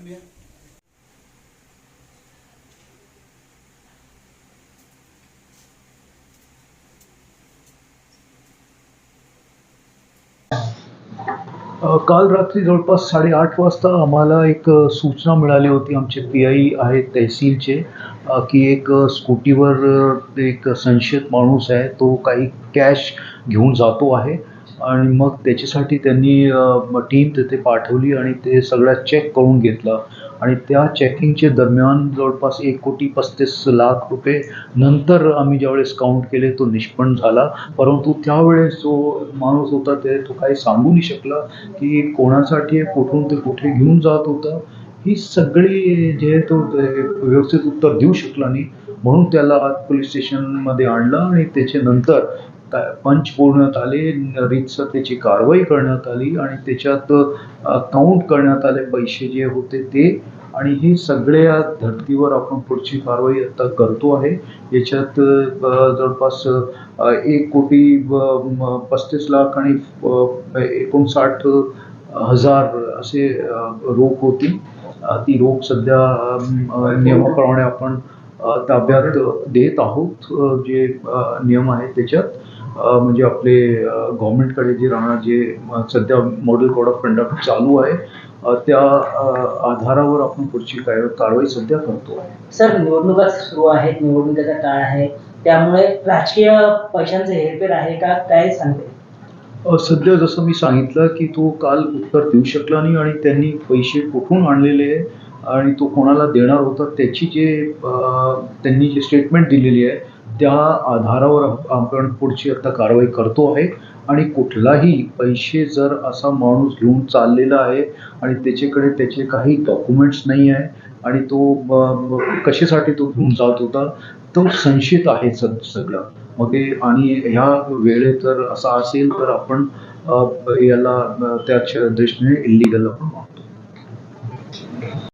cambia. काल रात्री जवळपास साडेआठ वाजता आम्हाला एक सूचना मिळाली होती आमचे पी आय आहेत तहसीलचे की एक स्कूटीवर एक संशयित माणूस आहे तो काही कॅश घेऊन जातो आहे आणि मग त्याच्यासाठी त्यांनी टीम तिथे पाठवली आणि ते सगळ्या चेक करून घेतलं. आणि त्या चेकिंगचे दरम्यान जवळपास एक कोटी पस्तीस लाख रुपये नंतर आम्ही ज्यावेळेस काउंट केले तो निष्पन्न झाला. परंतु त्यावेळेस जो माणूस होता ते तो काही सांगू नाही शकला की कोणासाठी कुठून ते कुठे घेऊन जात होता. ही सगळी जे तो व्यवस्थित उत्तर देऊ शकला नाही. म्हणून त्याला आज पोलीस स्टेशनमध्ये आणलं आणि त्याच्यानंतर का- पंच बोलण्यात आले रीतसर त्याची कारवाई करण्यात आली आणि त्याच्यात काउंट करण्यात आले पैसे जे होते ते. आणि हे सगळ्या धर्तीवर आपण पुढची कारवाई आता करतो आहे. याच्यात जवळपास एक कोटी पस्तीस लाख आणि एकोणसाठ हजार असे रोख होती. ती रोख सध्या नियमाप्रमाणे आपण ताब्यात देत आहोत जे नियम आहेत त्याच्यात. म्हणजे आपले गव्हर्नमेंटकडे जे राहणार जे सध्या मॉडेल कोड ऑफ कंडक्ट चालू आहे त्या आधारावर आपण पुढची काय कारवाई सध्या करतो. सर निवडणुका सुरू आहेत निवडणुकीचा काळ आहे. त्यामुळे राजकीय पैशांचं हेरफेर आहे का काय सांगते? सध्या जसं मी सांगितलं की तो काल उत्तर देऊ शकला नाही आणि त्यांनी पैसे कुठून आणलेले आहे आणि तो कोणाला देणार होता त्याची जे त्यांनी जी स्टेटमेंट दिलेली आहे त्या आधारावर आपण पुढची आता कारवाई करतो आहे. आणि कुठलाही पैसे जर असा माणूस घेऊन चाललेला आहे आणि त्याच्याकडे त्याचे काही डॉक्युमेंट्स नाही आहे आणि तो कशासाठी तो घेऊन जात होता तो संशयित आहे सग सगळं. मग ते आणि ह्या वेळेत जर असा असेल तर आपण याला त्याच्या दृष्टीने इलिगल आपण